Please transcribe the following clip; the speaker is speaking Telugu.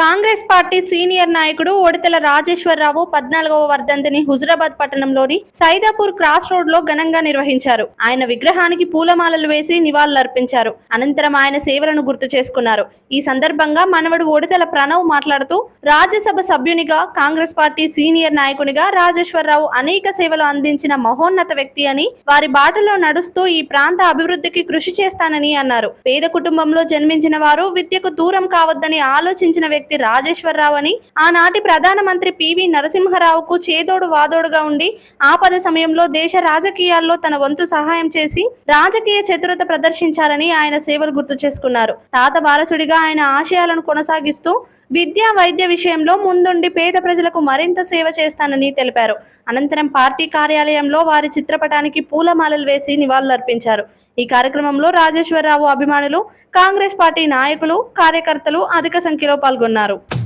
కాంగ్రెస్ పార్టీ సీనియర్ నాయకుడు ఒడితెల రాజేశ్వరరావు పద్నాలుగవ వర్ధంతిని హుజరాబాద్ పట్టణంలోని సైదాపూర్ క్రాస్ రోడ్లో ఘనంగా నిర్వహించారు. ఆయన విగ్రహానికి పూలమాలలు వేసి నివాళులర్పించారు. అనంతరం ఆయన సేవలను గుర్తు చేసుకున్నారు. ఈ సందర్భంగా మనవడు ఒడితెల ప్రణవ్ మాట్లాడుతూ రాజ్యసభ సభ్యునిగా కాంగ్రెస్ పార్టీ సీనియర్ నాయకునిగా రాజేశ్వరరావు అనేక సేవలు అందించిన మహోన్నత వ్యక్తి అని వారి బాటలో నడుస్తూ ఈ ప్రాంత అభివృద్ధికి కృషి చేస్తానని అన్నారు. పేద కుటుంబంలో జన్మించిన వారు విద్యకు దూరం కావద్దని ఆలోచించిన వ్యక్తి రాజేశ్వరరావు అని ఆనాటి ప్రధానమంత్రి పివి నరసింహరావుకు చేదోడు వాదోడుగా ఉండి ఆపద సమయంలో దేశ రాజకీయాల్లో తన వంతు సహాయం చేసి రాజకీయ చతురత ప్రదర్శించారని ఆయన సేవలు గుర్తు చేసుకున్నారు. తాత వారసుడిగా ఆయన ఆశయాలను కొనసాగిస్తూ విద్యా వైద్య విషయంలో ముందుండి పేద ప్రజలకు మరింత సేవ చేస్తానని తెలిపారు. అనంతరం పార్టీ కార్యాలయంలో వారి చిత్రపటానికి పూలమాలలు వేసి నివాళులర్పించారు. ఈ కార్యక్రమంలో రాజేశ్వరరావు అభిమానులు కాంగ్రెస్ పార్టీ నాయకులు కార్యకర్తలు అధిక సంఖ్యలో పాల్గొన్నారు. అన్నారు